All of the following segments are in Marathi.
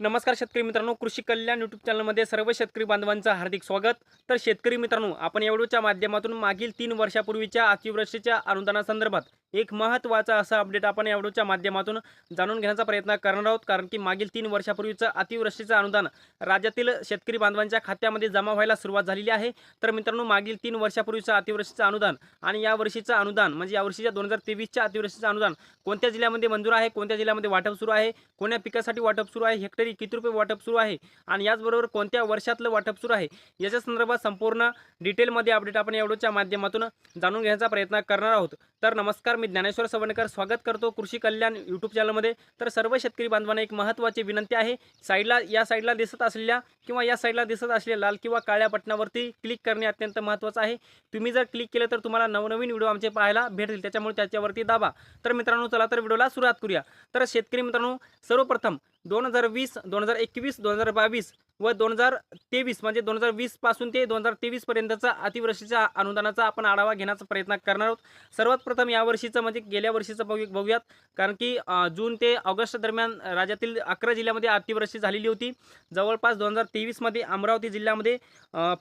नमस्कार शेतकरी मित्रांनो कृषी कल्याण यूट्यूब चॅनलमध्ये सर्व शेतकरी बांधवांचं हार्दिक स्वागत. तर शेतकरी मित्रांनो आपण या व्हिडिओच्या माध्यमातून मागील तीन वर्षापूर्वीच्या अतिवृष्टीच्या अनुदानासंदर्भात एक महत्त्वाचा असा अपडेट आपण या व्हिडिओच्या माध्यमातून जाणून घेण्याचा प्रयत्न करणार आहोत. कारण की मागील तीन वर्षापूर्वीचं अतिवृष्टीचं अनुदान राज्यातील शेतकरी बांधवांच्या खात्यामध्ये जमा व्हायला सुरुवात झालेली आहे. तर मित्रांनो मागील तीन वर्षापूर्वीचं अतिवृष्टीचं अनुदान आणि या वर्षीचं अनुदान म्हणजे या वर्षीच्या दोन हजार तेवीसच्या अतिवृष्टीचं अनुदान कोणत्या जिल्ह्यामध्ये मंजूर आहे? कोणत्या जिल्ह्यामध्ये वाटप सुरू आहे? कोण्या पिकासाठी वाटप सुरू आहे? हेक्टरी किती रुपये वाटप सुरू आहे? आणि याचबरोबर कोणत्या वर्षातलं वाटप सुरू आहे? याच्या संदर्भात संपूर्ण डिटेलमध्ये अपडेट आपण या व्हिडिओच्या माध्यमातून जाणून घेण्याचा प्रयत्न करणार आहोत. तर नमस्कार मी ज्ञानेश्वर सवणकर. स्वागत करतो कृषी कल्याण यूट्यूब चॅनलमध्ये तर सर्व शेतकरी बांधवांना एक महत्त्वाची विनंती आहे. साईडला या साईडला दिसत असलेल्या किंवा या साईडला दिसत असलेल्या लाल किंवा काळ्या बटनावरती क्लिक करणे अत्यंत महत्त्वाचं आहे. तुम्ही जर क्लिक केलं तर तुम्हाला नवनवीन व्हिडिओ आमचे पाहायला भेटतील. त्याच्यामुळे त्याच्यावरती दाबा. तर मित्रांनो चला तर व्हिडिओला सुरुवात करूया. तर शेतकरी मित्रांनो सर्वप्रथम दोन हजार वीस दोन हजार एकवीस दोन हजार बावीस व दोन हजार तेवीस म्हणजे दोन हजार वीसपासून ते दोन हजार तेवीसपर्यंतचा अतिवृष्टीच्या अनुदानाचा आपण आढावा घेण्याचा प्रयत्न करणार आहोत. सर्वात प्रथम यावर्षीचं म्हणजे गेल्या वर्षीचं बघू बघूयात. कारण की जून ते ऑगस्ट दरम्यान राज्यातील अकरा जिल्ह्यामध्ये अतिवृष्टी झालेली होती. जवळपास दोन हजार तेवीसमध्ये अमरावती जिल्ह्यामध्ये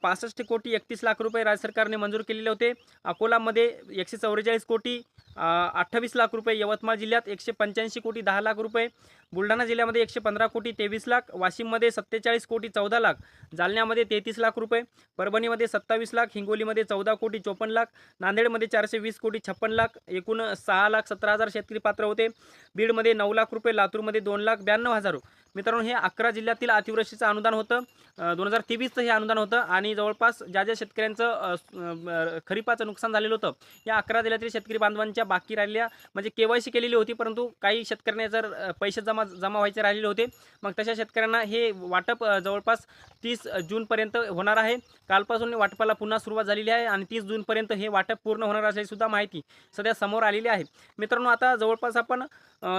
पासष्ट कोटी एकतीस लाख रुपये राज्य सरकारने मंजूर केलेले होते. अकोलामध्ये एकशे चौवेचाळीस कोटी अठ्ठावीस लाख रुपये यवतमाळ जिल्ह्यात एकशे पंच्याऐंशी कोटी दहा लाख रुपये बुलढाणा जिल्ह्यामध्ये एकशे पंधरा कोटी तेवीस लाख वाशिममध्ये सत्तेचाळीस कोटी चौदा लाख जालन्यामध्ये तेहतीस लाख रुपये परभणीमध्ये सत्तावीस लाख हिंगोलीमध्ये चौदा कोटी चोपन्न लाख नांदेडमध्ये चारशे वीस कोटी छप्पन लाख एकूण सहा लाख सतरा हजार शेतकरी पात्र होते. बीडमध्ये नऊ लाख रुपये लातूरमध्ये दोन लाख ब्याण्णव हजार मित्रांनो हे अकरा जिल्ह्यातील अतिवृष्टीचं अनुदान होतं. दोन हजार तेवीसचं हे अनुदान होतं आणि जवळपास ज्या ज्या शेतकऱ्यांचं खरीपाचं नुकसान झालेलं होतं या अकरा जिल्ह्यातील शेतकरी बांधवांच्या बाकी राहिलेल्या म्हणजे के वाय सी केलेली होती परंतु काही शेतकऱ्यांना जर पैसे जमा जमा व्हायचे राहिलेले होते मग तशा शेतकऱ्यांना हे वाटप जवळपास तीस जूनपर्यंत होणार आहे. कालपासून वाटपाला पुन्हा सुरुवात झालेली आहे आणि तीस जूनपर्यंत हे वाटप पूर्ण होणार असल्याची सुद्धा माहिती सध्या समोर आलेली आहे. मित्रांनो आता जवळपास आपण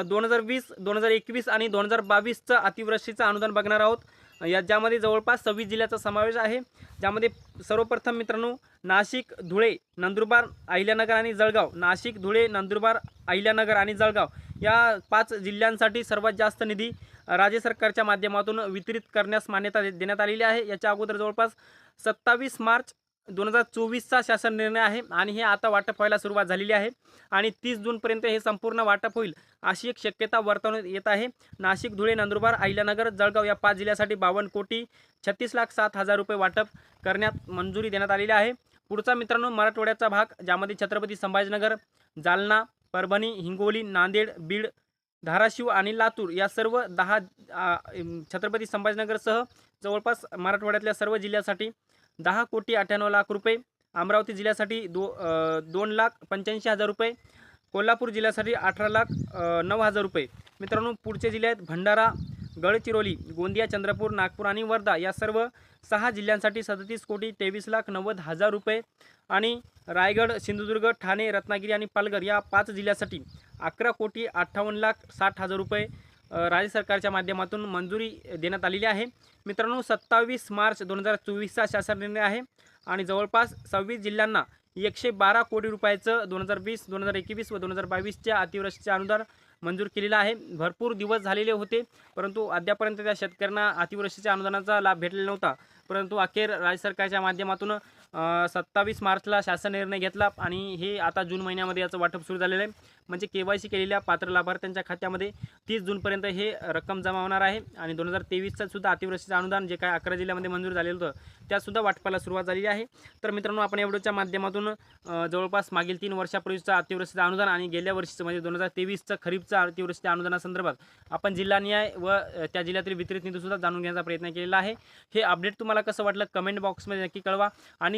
दोन हजार वीस दोन हजार एकवीस आणि दोन हजार बावीसचं अतिवृष्टीचं अनुदान बघणार आहोत. या ज्यामध्ये जवळपास सव्वीस जिल्ह्याचा समावेश आहे. ज्यामध्ये सर्वप्रथम मित्रांनो नाशिक धुळे नंदुरबार अहिल्यानगर आणि जळगाव. नाशिक धुळे नंदुरबार अहिल्यानगर आणि जळगाव या पाच जिल्ह्यांसाठी सर्वात जास्त निधी राज्य सरकारच्या माध्यमातून वितरित करण्यास मान्यता दे- देण्यात आलेली आहे. याच्या अगोदर जवळपास सत्तावीस मार्च दोन हजार चोवीसचा शासन निर्णय आहे आणि हे आता वाटप व्हायला सुरुवात झालेली आहे. आणि तीस जूनपर्यंत हे संपूर्ण वाटप होईल अशी एक शक्यता वर्तवण्यात येत आहे. नाशिक धुळे नंदुरबार अहिल्यानगर जळगाव या पाच जिल्ह्यासाठी बावन्न कोटी छत्तीस लाख सात हजार रुपये वाटप करण्यात मंजुरी देण्यात आलेली आहे. पुढचा मित्रांनो मराठवाड्याचा भाग ज्यामध्ये छत्रपती संभाजीनगर जालना परभणी हिंगोली नांदेड बीड धाराशिव आणि लातूर या सर्व दहा छत्रपती संभाजीनगरसह जवळपास मराठवाड्यातल्या सर्व जिल्ह्यासाठी दहा कोटी अठ्ठ्याण्णव लाख रुपये. अमरावती जिल्ह्यासाठी दो दोन लाख पंच्याऐंशी हजार रुपये. कोल्हापूर जिल्ह्यासाठी अठरा लाख नऊ हजार रुपये. मित्रांनो पुढचे जिल्हे आहेत भंडारा गडचिरोली गोंदिया चंद्रपूर नागपूर आणि वर्धा. या सर्व सहा जिल्ह्यांसाठी सदतीस कोटी तेवीस लाख नव्वद हजार रुपये. आणि रायगड सिंधुदुर्ग ठाणे रत्नागिरी आणि पालघर या पाच जिल्ह्यासाठी अकरा कोटी अठ्ठावन्न लाख साठ हजार रुपये. राज्य सरकारच्या माध्यमातून मंजुरी देण्यात आलेली आहे. मित्रांनो सत्तावीस मार्च दोन हजार चोवीसचा शासन निर्णय आहे आणि जवळपास सव्वीस जिल्ह्यांना एकशे बारा कोटी रुपयाचं दोन हजार वीस दोन हजार एकवीस व दोन हजार बावीसच्या अतिवृष्टीचे अनुदान मंजूर केलेलं आहे. भरपूर दिवस झालेले होते परंतु अद्यापर्यंत त्या शेतकऱ्यांना अतिवृष्टीच्या अनुदानाचा लाभ भेटलेला नव्हता. परंतु अखेर राज्य सरकारच्या माध्यमातून सत्तावीस मार्चला शासन निर्णय घेतला आणि हे आता जून महिन्यामध्ये याचं वाटप सुरू झालेलं आहे. म्हणजे के वाय सी केलेल्या पात्र लाभार्थ्यांच्या खात्यामध्ये तीस जूनपर्यंत हे रक्कम जमा होणार आहे. आणि दोन हजार तेवीसचं सुद्धा अतिवृष्टीचं अनुदान जे काय अकरा जिल्ह्यामध्ये मंजूर झालेलं होतं त्यासुद्धा वाटपाला सुरुवात झालेली आहे. तर मित्रांनो आपण एवढ्याच्या माध्यमातून जवळपास मागील तीन वर्षापूर्वीचं अतिवृष्टीचं अनुदान आणि गेल्या वर्षीचं म्हणजे दोन हजार तेवीसचं खरीपचं अतिवृष्टी अनुदानासंदर्भात आपण जिल्हानिहाय व त्या जिल्ह्यातील वितरित निधीसुद्धा जाणून घेण्याचा प्रयत्न केलेला आहे. हे अपडेट तुम्हाला कसं वाटलं कमेंट बॉक्समध्ये नक्की कळवा. आणि